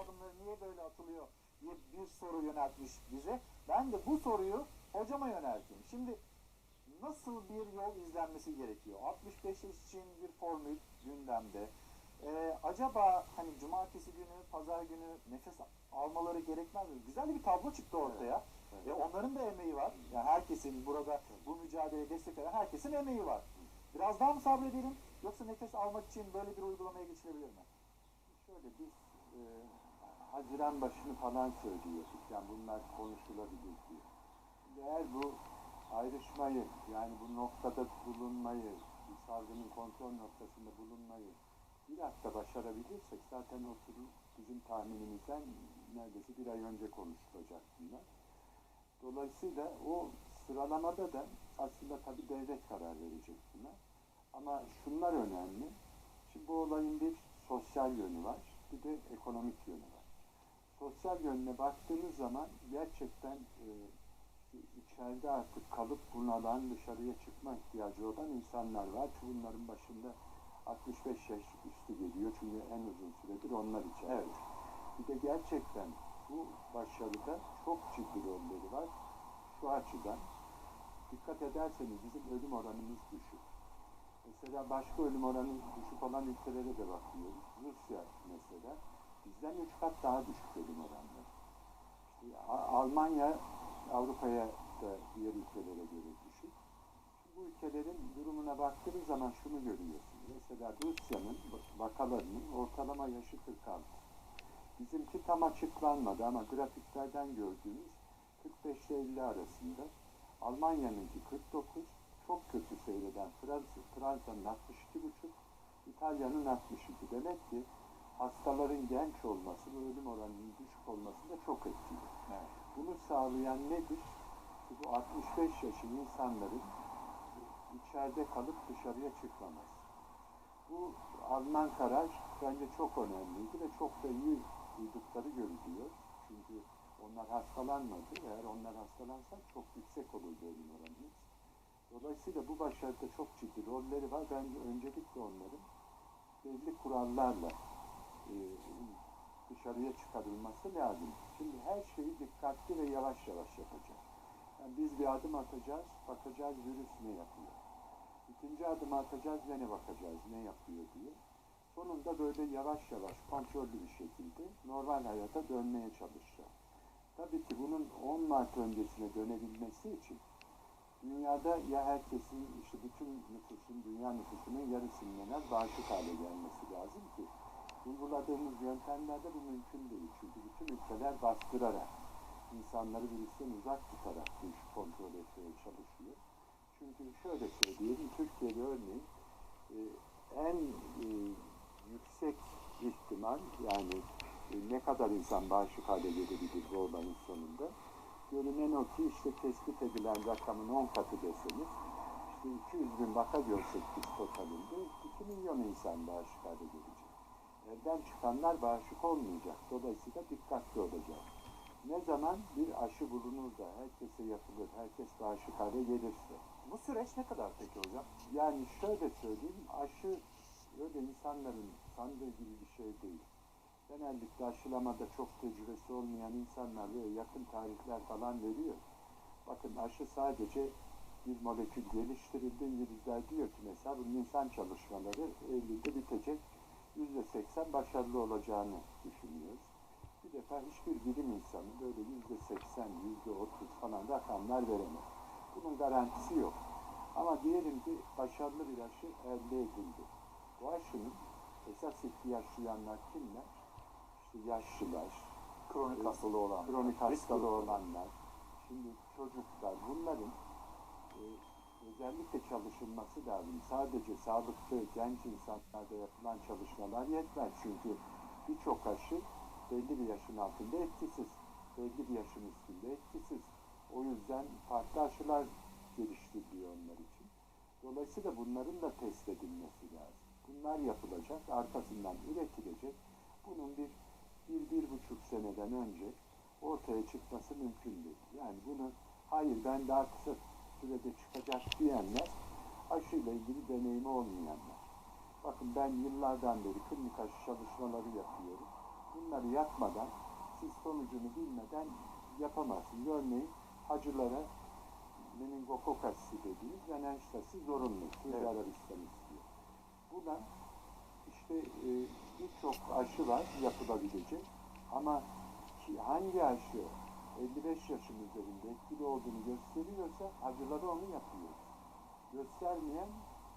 adımları niye böyle atılıyor diye bir soru yöneltmiş bize. Ben de bu soruyu hocama yönelttim. Şimdi nasıl bir yol izlenmesi gerekiyor? 65 yaş için bir formül gündemde. Ee, acaba hani cumartesi günü, pazar günü nefes almaları gerekmez mi? Güzel bir tablo çıktı ortaya. Evet. Ve onların da emeği var. Yani herkesin burada bu mücadeleye destek veren herkesin emeği var. Biraz daha mı sabredelim yoksa nefes almak için böyle bir uygulamaya geçilebilir mi? Şöyle biz e, Haziran başını falan söylüyorduk. Yani bunlar konuşulabilir diye. Şimdi Eğer bu ayrışmayı yani bu noktada bulunmayı, bu salgının kontrol noktasında bulunmayı bir hafta başarabilirsek zaten oturum bizim tahminimizden neredeyse bir ay önce konuşulacak bunlar. Dolayısıyla o sıralamada da aslında tabii devlet karar verecek buna. Ama şunlar önemli. Şimdi bu olayın bir sosyal yönü var, bir de ekonomik yönü var. Sosyal yönüne baktığımız zaman gerçekten e, içeride artık kalıp bunalan, dışarıya çıkma ihtiyacı olan insanlar var. Bunların başında 65 yaş üstü geliyor çünkü en uzun süredir onlar için. Evet. Bir de gerçekten bu başarıda çok ciddi rolleri var. Şu açıdan dikkat ederseniz bizim ölüm oranımız düşük. Mesela başka ölüm oranı düşük olan ülkelere de bakıyoruz. Rusya mesela bizden üç kat daha düşük ölüm oranları. İşte Almanya Avrupa'ya da diğer ülkelere göre düşük. Bu ülkelerin durumuna baktığınız zaman şunu görüyorsunuz. Mesela Rusya'nın vakalarının ortalama yaşı 46. Bizimki tam açıklanmadı ama grafiklerden gördüğümüz 45 ile 50 arasında. Almanya'nınki 49, çok kötü seyreden Fransa, Fransa'nın 62,5, İtalya'nın 62. Demek ki hastaların genç olması ve ölüm oranının düşük olması da çok etkili. Evet. Bunu sağlayan nedir? Bu 65 yaşın insanların içeride kalıp dışarıya çıkmaması. Bu alınan karar bence çok önemliydi ve çok da iyi duydukları görülüyor. Çünkü onlar hastalanmadı. Eğer onlar hastalansa çok yüksek olurdu ölüm oranımız. Dolayısıyla bu başarıda çok ciddi rolleri var. Bence öncelikle onların belli kurallarla e, dışarıya çıkarılması lazım. Şimdi her şeyi dikkatli ve yavaş yavaş yapacağız. Yani biz bir adım atacağız, bakacağız virüs ne yapıyor. İkinci adım atacağız ve ne bakacağız, ne yapıyor diye. Sonunda böyle yavaş yavaş, kontrollü bir şekilde normal hayata dönmeye çalışacağız. Tabii ki bunun 10 Mart öncesine dönebilmesi için dünyada ya herkesin, işte bütün nüfusun, dünya nüfusunun yarısının en az bağışık hale gelmesi lazım ki uyguladığımız yöntemlerde bu mümkün değil. Çünkü bütün ülkeler bastırarak, insanları virüsten uzak tutarak bu işi kontrol etmeye çalışıyor. Çünkü şöyle söyleyelim, Türkiye'de örneğin e, en e, yüksek ihtimal yani e, ne kadar insan bağışık hale gelebilir bu olayın sonunda. Görünen o ki işte tespit edilen rakamın 10 katı deseniz işte 200 bin vaka görsek biz totalinde 2 milyon insan bağışık hale gelecek. Evden çıkanlar bağışık olmayacak. Dolayısıyla dikkatli olacak. Ne zaman bir aşı bulunur da herkese yapılır, herkes bağışık hale gelirse. Bu süreç ne kadar peki hocam? Yani şöyle söyleyeyim, aşı öyle insanların sandığı gibi bir şey değil. Genellikle aşılamada çok tecrübesi olmayan insanlar böyle yakın tarihler falan veriyor. Bakın aşı sadece bir molekül geliştirildi. İngilizler diyor ki mesela bunun insan çalışmaları Eylül'de bitecek. Yüzde seksen başarılı olacağını düşünüyoruz. Bir defa hiçbir bilim insanı böyle yüzde seksen, yüzde otuz falan rakamlar veremez. Bunun garantisi yok. Ama diyelim ki başarılı bir aşı elde edildi. Bu aşının esas ihtiyaç duyanlar kimler? İşte yaşlılar, Kronik hastalığı olan. kronik hastalığı olanlar, şimdi çocuklar bunların e, özellikle çalışılması lazım. Sadece sağlıklı genç insanlarda yapılan çalışmalar yetmez. Çünkü birçok aşı belli bir yaşın altında etkisiz. Belli bir yaşın üstünde etkisiz. O yüzden farklı aşılar geliştiriliyor onlar için. Dolayısıyla bunların da test edilmesi lazım. Bunlar yapılacak, arkasından üretilecek. Bunun bir, bir, bir buçuk seneden önce ortaya çıkması mümkün değil. Yani bunu hayır ben daha kısa sürede çıkacak diyenler aşıyla ilgili deneyimi olmayanlar. Bakın ben yıllardan beri klinik aşı çalışmaları yapıyorum. Bu bunları yapmadan siz sonucunu bilmeden yapamazsınız. Örneğin hacılara meningokok aşısı dediğimiz menenjit aşısı zorunlu. Siz Evet. İstiyor. Buna işte e, birçok aşı var yapılabilecek ama hangi aşı 55 yaşın üzerinde etkili olduğunu gösteriyorsa hacılara onu yapıyor. Göstermeyen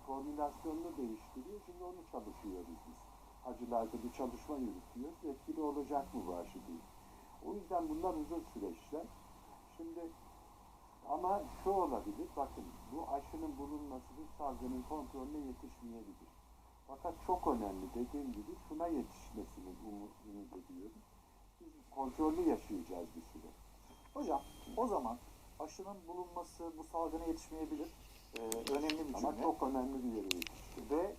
formülasyonunu değiştiriyor. Şimdi onu çalışıyoruz biz. Hacılarda bir çalışma yürütüyoruz. Etkili olacak mı bu aşı değil. O yüzden bunlar uzun süreçler. Şimdi ama şu olabilir, bakın bu aşının bulunması bu salgının kontrolüne yetişmeyebilir. Fakat çok önemli dediğim gibi şuna yetişmesini umut ediyoruz. Biz kontrollü yaşayacağız bir süre. Hocam o zaman aşının bulunması bu salgına yetişmeyebilir. Ee, önemli bir Ama cümle. çok önemli bir yere yetişti. Ve